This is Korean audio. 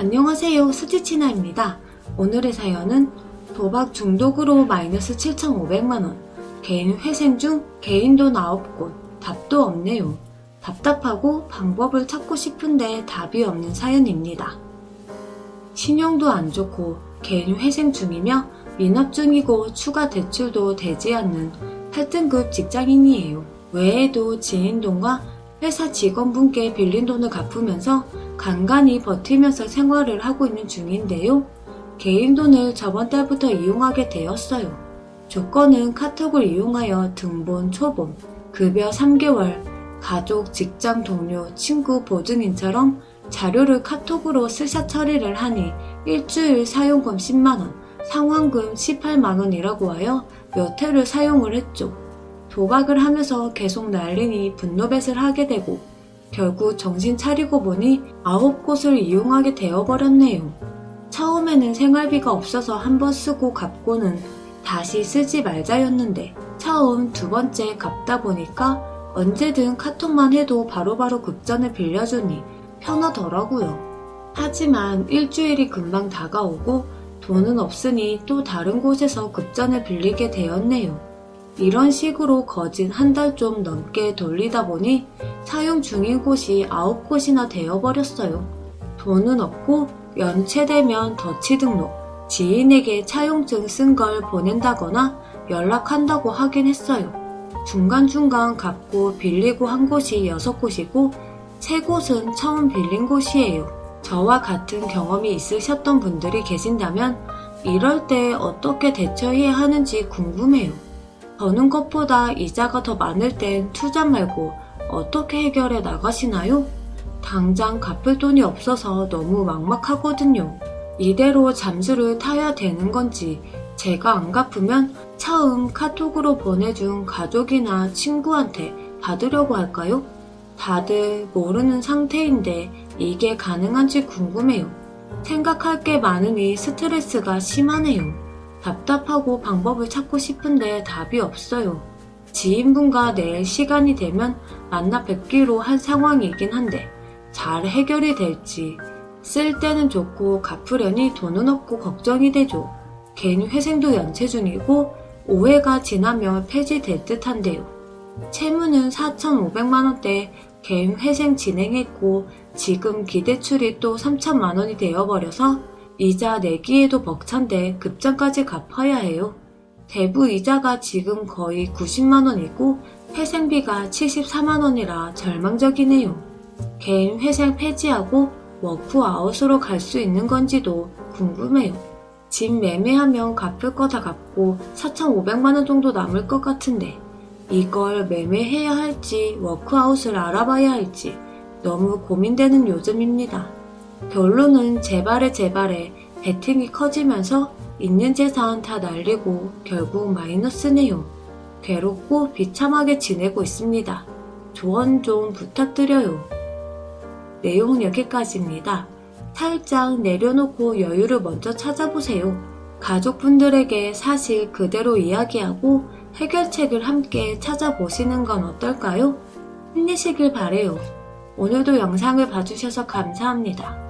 안녕하세요. 수지치나입니다. 오늘의 사연은 도박 중독으로 마이너스 7,500만원. 개인 회생 중 개인 돈 9곳. 답도 없네요. 답답하고 방법을 찾고 싶은데 답이 없는 사연입니다. 신용도 안 좋고 개인 회생 중이며 미납 중이고 추가 대출도 되지 않는 8등급 직장인이에요. 외에도 지인 돈과 회사 직원분께 빌린 돈을 갚으면서 간간히 버티면서 생활을 하고 있는 중인데요. 개인 돈을 저번 달부터 이용하게 되었어요. 조건은 카톡을 이용하여 등본, 초본, 급여 3개월, 가족, 직장 동료, 친구 보증인처럼 자료를 카톡으로 스샷 처리를 하니 일주일 사용금 10만원, 상환금 18만원이라고 하여 몇 회를 사용을 했죠. 도박을 하면서 계속 날리니 분노뱃을 하게 되고 결국 정신 차리고 보니 아홉 곳을 이용하게 되어버렸네요. 처음에는 생활비가 없어서 한 번 쓰고 갚고는 다시 쓰지 말자였는데 처음 두 번째 갚다 보니까 언제든 카톡만 해도 바로바로 급전을 빌려주니 편하더라고요. 하지만 일주일이 금방 다가오고 돈은 없으니 또 다른 곳에서 급전을 빌리게 되었네요. 이런 식으로 거진 한 달 좀 넘게 돌리다 보니 사용 중인 곳이 9곳이나 되어버렸어요. 돈은 없고 연체되면 더치 등록, 지인에게 차용증 쓴 걸 보낸다거나 연락한다고 하긴 했어요. 중간중간 갚고 빌리고 한 곳이 6곳이고 세 곳은 처음 빌린 곳이에요. 저와 같은 경험이 있으셨던 분들이 계신다면 이럴 때 어떻게 대처해야 하는지 궁금해요. 버는 것보다 이자가 더 많을 땐 투자 말고 어떻게 해결해 나가시나요? 당장 갚을 돈이 없어서 너무 막막하거든요. 이대로 잠수를 타야 되는 건지 제가 안 갚으면 처음 카톡으로 보내준 가족이나 친구한테 받으려고 할까요? 다들 모르는 상태인데 이게 가능한지 궁금해요. 생각할 게 많으니 스트레스가 심하네요. 답답하고 방법을 찾고 싶은데 답이 없어요. 지인분과 내일 시간이 되면 만나 뵙기로 한 상황이긴 한데 잘 해결이 될지 쓸 때는 좋고 갚으려니 돈은 없고 걱정이 되죠. 괜히 회생도 연체 중이고 5회가 지나면 폐지될 듯한데요. 채무는 4,500만원대 개인 회생 진행했고 지금 기대출이 또 3천만원이 되어버려서 이자 내기에도 벅찬데 급장까지 갚아야 해요. 대부 이자가 지금 거의 90만원이고 회생비가 74만원이라 절망적이네요. 개인 회생 폐지하고 워크아웃으로 갈 수 있는 건지도 궁금해요. 집 매매하면 갚을 거 다 갚고 4,500만원 정도 남을 것 같은데 이걸 매매해야 할지 워크아웃을 알아봐야 할지 너무 고민되는 요즘입니다. 결론은 제발에 제발에 베팅이 커지면서 있는 재산 다 날리고 결국 마이너스네요. 괴롭고 비참하게 지내고 있습니다. 조언 좀 부탁드려요. 내용은 여기까지입니다. 살짝 내려놓고 여유를 먼저 찾아보세요. 가족분들에게 사실 그대로 이야기하고 해결책을 함께 찾아보시는 건 어떨까요? 힘내시길 바래요. 오늘도 영상을 봐주셔서 감사합니다.